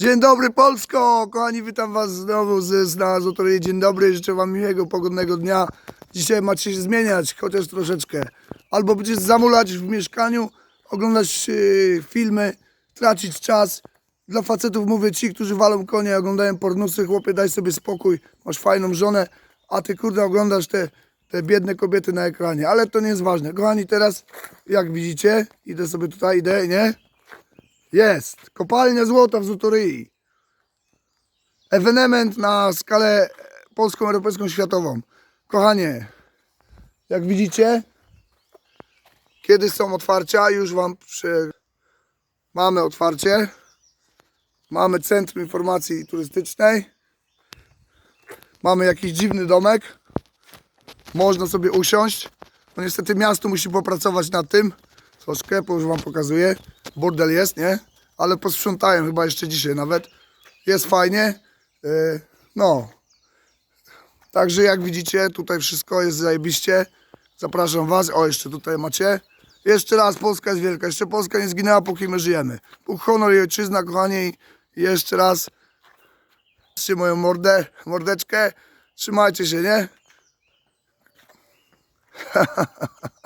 Dzień dobry Polsko! Kochani, witam Was znowu z, z na. Dzień dobry, życzę Wam miłego, pogodnego dnia. Dzisiaj macie się zmieniać, chociaż troszeczkę. Albo będziecie zamulać w mieszkaniu, oglądać yy, filmy, tracić czas. Dla facetów mówię, ci, którzy walą konie, oglądają pornusy, chłopie, daj sobie spokój, masz fajną żonę, a Ty kurde oglądasz te, te biedne kobiety na ekranie. Ale to nie jest ważne. Kochani, teraz, jak widzicie, idę sobie tutaj, idę, nie? Jest! Kopalnia złota w Zutoryi. Ewenement na skalę polską, europejską, światową. Kochanie, jak widzicie, kiedy są otwarcia, już Wam przy... mamy otwarcie. Mamy Centrum Informacji Turystycznej. Mamy jakiś dziwny domek. Można sobie usiąść. No niestety miasto musi popracować nad tym. Troszkę, bo już Wam pokazuję. Burdel jest, nie? Ale posprzątają chyba jeszcze dzisiaj nawet. Jest fajnie. Yy, no. Także jak widzicie, tutaj wszystko jest zajebiście. Zapraszam Was. O, jeszcze tutaj macie. Jeszcze raz, Polska jest wielka. Jeszcze Polska nie zginęła, póki my żyjemy. Bóg, honor i ojczyzna, kochani. Jeszcze raz. Trzymaj moją mordę, mordeczkę. Trzymajcie się, nie?